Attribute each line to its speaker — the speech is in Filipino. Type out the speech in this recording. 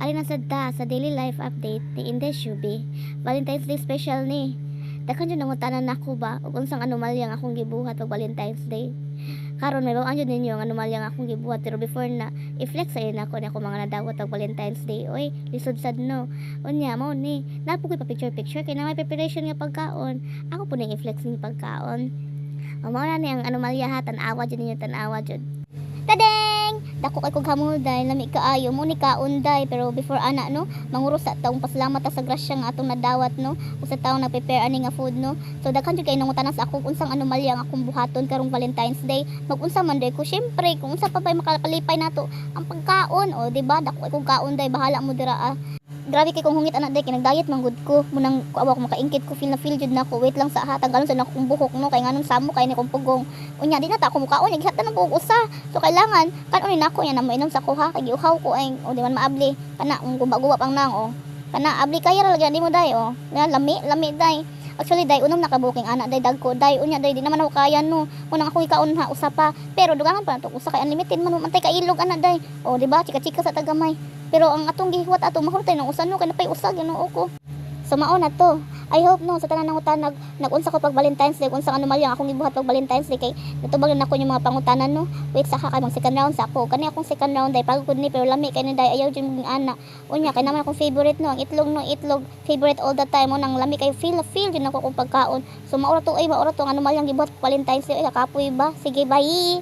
Speaker 1: Ari na sad ta sa daily life update ni Indes Shubi. Valentine's Day special ni. Dakan jud nangutanan nako ba ug unsang anomalya nga akong gibuhat pag Valentine's Day. Karon may bawaan jud ninyo ang anomalya nga akong gibuhat pero before na i-flex sa nako ni ako mga nadawat pag Valentine's Day. Oy, lisod sad no. Unya mo ni, napo ko pa picture picture kay na may preparation nga pagkaon. Ako po ning i-flex ning pagkaon. Mao na ni ang anomalya ha tan-awa jud ninyo tan-awa jud. Dako kay kog hamuday, lami kaayo mo ni kaunday pero before ana no, manguro sa taong pasalamat sa grasya nga atong nadawat no, o sa taong nag-prepare ani nga food no. So daghan jud kay nangutanan sa ako unsang anomalya ang akong buhaton karong Valentine's Day. Mag-unsa man day ko, syempre kung unsa pa bay makalipay nato ang pagkaon o di ba? Dako kay kog kaunday, bahala mo dira ah. Grabe kay kung hungit anak day kay nagdiet man gud ko. Munang kuawa ko makaingkit ko feel na feel jud nako. Wait lang sa hatag galon sa nakong buhok no kay nganong samo kay ni kong pugong. Unya di na ta ako mukaon gihat na ng usa. So kailangan kan unin nako nya na mainom sa kuha kay giuhaw ko ay o di man maabli. Kana ang guba-guba pang nang o. Kana abli kaya ra di mo day o. Lami lami day. Actually day unang nakabuking ana day dagko day unya day di naman ako kaya no. Unang ako ikaon ha usa pa. Pero dugangan pa nato usa kay unlimited man mantay ka ilog ana day. O di ba chika-chika sa tagamay. Pero ang atong gihuwat ato mahurtay ng usan no kay napay usag Ginoo ko. So mao na to. I hope no sa tanan ng utanag nagunsa ko pag Valentine's Day unsang anomalya ang akong gibuhat pag Valentine's Day kay natubag na ako yung mga pangutanan no. Wait sa kay mag second round sa ako. Kani akong second round day pagod ni pero lami kay ni day ayaw jud mong ana. Unya kay naman akong favorite no ang itlog no itlog favorite all the time mo nang lami kay feel feel jud ako kung pagkaon. So mao to ay mao to ang anomalya ang gibuhat pag Valentine's Day ay kapoy ba. Sige bye.